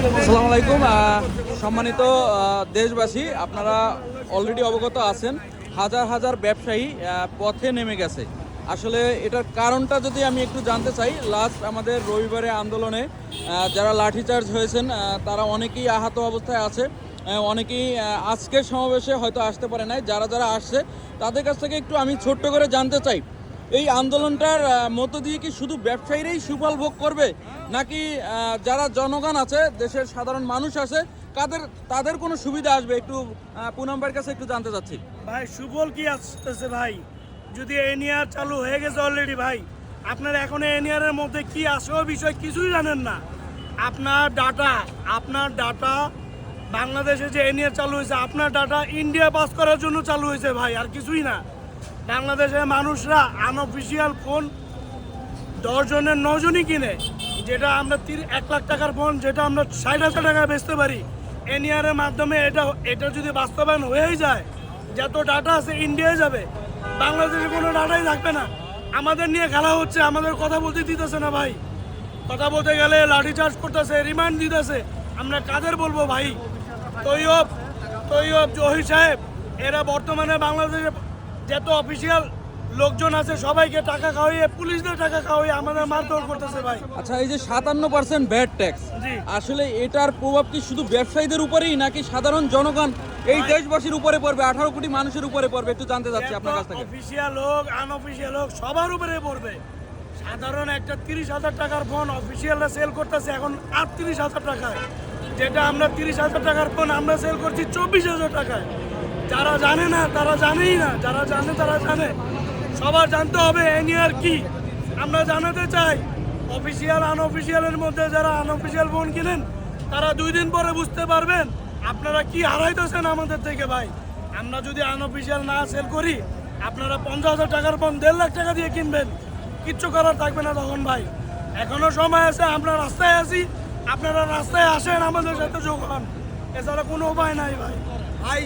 আসসালামু আলাইকুম সম্মানিত দেশবাসী, আপনারা অলরেডি অবগত আছেন, হাজার হাজার ব্যবসায়ী পথে নেমে গেছে। আসলে এটার কারণটা যদি আমি একটু জানতে চাই লাস্ট আমাদের রবিবারে আন্দোলনে যারা লাঠিচার্জ হয়েছেন তারা অনেকেই আহত অবস্থায় আছে অনেকেই আজকের সমাবেশে হয়তো আসতে পারে নাই, যারা যারা আসছে, তাদের কাছ থেকে একটু আমি ছোট্ট করে জানতে চাই এই আন্দোলনটার মধ্য দিয়ে কি শুধু ব্যবসায়ীরাই সুফল ভোগ করবে? নাকি যারা জনগণ আছে, দেশের সাধারণ মানুষ আছে তাদের তাদের কোনো সুবিধা আসবে? একটু পুনম্বার কাছে একটু জানতে চাচ্ছি। ভাই, সুফল কি আসতেছে ভাই? যদি এনিয়ার চালু হয়ে গেছে অলরেডি ভাই, আপনার এখন এনিয়ারের মধ্যে কি আসবে বিষয় কিছুই জানেন না। আপনার ডাটা আপনার ডাটা বাংলাদেশে যে এনিয়ার চালু হয়েছে, আপনার ডাটা ইন্ডিয়া পাস করার জন্য চালু হয়েছে ভাই, আর কিছুই না। বাংলাদেশের মানুষরা আনঅফিসিয়াল ফোন দশজনের নজনই কিনে, যেটা আমরা তির এক লাখ টাকার ফোন যেটা আমরা ষাট হাজার টাকায় বেচতে পারি। এনইআরের মাধ্যমে এটা এটা যদি বাস্তবায়ন হয়েই যায়, যত ডাটা আছে ইন্ডিয়ায় যাবে, বাংলাদেশে কোনো ডাটাই থাকবে না। আমাদের নিয়ে খেলা হচ্ছে, আমাদের কথা বলতে দিতেছে না ভাই। কথা বলতে গেলে লাঠি চার্জ করতেছে রিমান্ড দিতেছে। আমরা কাদের বলব ভাই? তৈয়ব তৈয়ব, জহির সাহেব, এরা বর্তমানে বাংলাদেশে যত অফিসিয়াল লোকজন আছে সবাইকে টাকা খাওয়িয়ে পুলিশদের টাকা খাওয়িয়ে আমাদের মারধর করতেছে ভাই। আচ্ছা এই যে সাতান্ন পার্সেন্ট ব্যাড ট্যাক্স। আসলে এটার প্রভাব কি শুধু ব্যবসায়ীদের উপরেই নাকি সাধারণ জনগণ এই দেশবাসীর উপরে পড়বে আঠারো কোটি মানুষের উপরে পড়বে? একটু জানতে চাচ্ছি আপনার কাছ থেকে। অফিসিয়াল হোক আনঅফিসিয়াল হোক সবার উপরে পড়বে। সাধারণ একটা তিরিশ হাজার টাকার ফোন অফিসিয়ালরা সেল করতেছে এখন আটত্রিশ হাজার টাকায়। যেটা আমরা তিরিশ হাজার টাকার ফোন আমরা সেল করছি চব্বিশ হাজার টাকায়। যারা জানে না, তারা জানেই না। যারা জানে, তারা জানে। সবার জানতে হবে এনিয়ার কি। আমরা জানাতে চাই অফিসিয়াল আনঅফিসিয়ালের মধ্যে যারা আনঅফিসিয়াল ফোন কিনেন, তারা দুই দিন পরে বুঝতে পারবেন, আপনারা কি হারাইতেছেন আমাদের থেকে ভাই। আমরা যদি আনঅফিসিয়াল না সেল করি, আপনারা পঞ্চাশ হাজার টাকার ফোন দেড় লাখ টাকা দিয়ে কিনবেন। কিচ্ছু করার থাকবে না তখন ভাই। এখনও সময় আছে, আমরা রাস্তায় আছি। আপনারা রাস্তায় আসেন, আমাদের সাথে যোগ হন। এছাড়া কোনো উপায় নাই ভাই। ভাই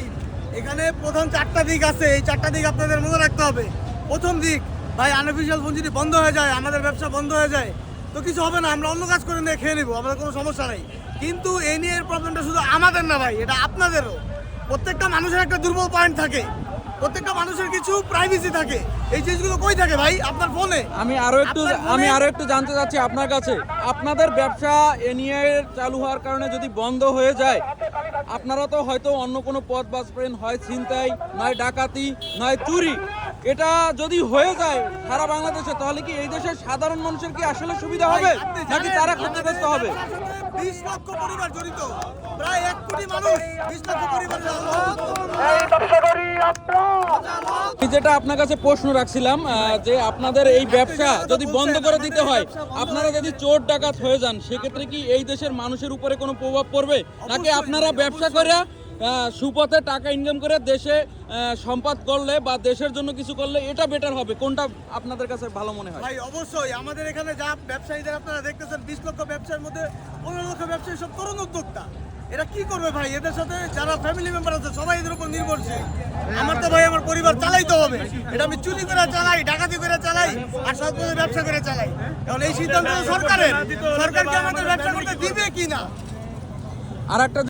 এখানে প্রধান চারটা দিক আছে। এই চারটা দিক আপনাদের মনে রাখতে হবে। প্রথম দিক, ভাই আনঅফিসিয়াল ফোন যদি বন্ধ হয়ে যায়, আমাদের ব্যবসা বন্ধ হয়ে যায়। তো কিছু হবে না, আমরা অন্য কাজ করে নিয়ে খেয়ে নেব, আমাদের কোনো সমস্যা নেই। কিন্তু এ নিয়ে প্রবলেমটা শুধু আমাদের না, ভাই, এটা আপনাদেরও। প্রত্যেকটা মানুষের একটা দুর্বল পয়েন্ট থাকে। প্রত্যেকটা মানুষের কিছু প্রাইভেসি থাকে। এই জিনিসগুলো কই থাকে ভাই? আপনার ফোনে আমি আরও একটু আমি আরও একটু জানতে চাচ্ছি আপনার কাছে। আপনাদের ব্যবসা এনিআই চালু হওয়ার কারণে যদি বন্ধ হয়ে যায় আপনারা তো হয়তো অন্য কোনো পথ বাঁচবেন হয় ছিনতাই নয় ডাকাতি নয় চুরি। এটা যদি হয়ে যায় সারা বাংলাদেশে তাহলে কি এই দেশের সাধারণ মানুষের কি আসলে সুবিধা হবে? নাকি তারা ক্ষতিগ্রস্ত হবে? বিশ লক্ষ পরিবার জড়িত। প্রায় এক কোটি মানুষ বিশ লক্ষ পরিবার যেটা আপনার কাছে প্রশ্ন রাখছিলাম যে আপনাদের এই ব্যবসা যদি বন্ধ করে দিতে হয় আপনারা যদি চোর ডাকাত হয়ে যান সেক্ষেত্রে কি এই দেশের মানুষের উপরে কোনো প্রভাব পড়বে? নাকি আপনারা ব্যবসা করে সুপথে টাকা ইনকাম করে দেশে সম্পদ করলে বা দেশের জন্য কিছু করলে এটা বেটার হবে? কোনটা আপনাদের কাছে ভালো মনে হয়? ভাই অবশ্যই। আমাদের এখানে যা ব্যবসায়ীদের আপনারা দেখতেছেন বিশ লক্ষ ব্যবসার মধ্যে পনেরো লক্ষ ব্যবসায়ী সব তরুণ উদ্যোক্তা। এরা কি করবে ভাই? এদের সাথে যারা ফ্যামিলি মেম্বার আছে সবাই এদের উপর নির্ভরশীল। আমার তো ভাই আমার পরিবার চালাইতে হবে। এটা আমি চুরি করে চালাই ডাকাতি করে চালাই আর সব ব্যবসা করে চালাই। এখন এই সিদ্ধান্ত সরকারের। সরকারের সরকারকে আমাদের ব্যবসা করতে দিবে কি না আর একটা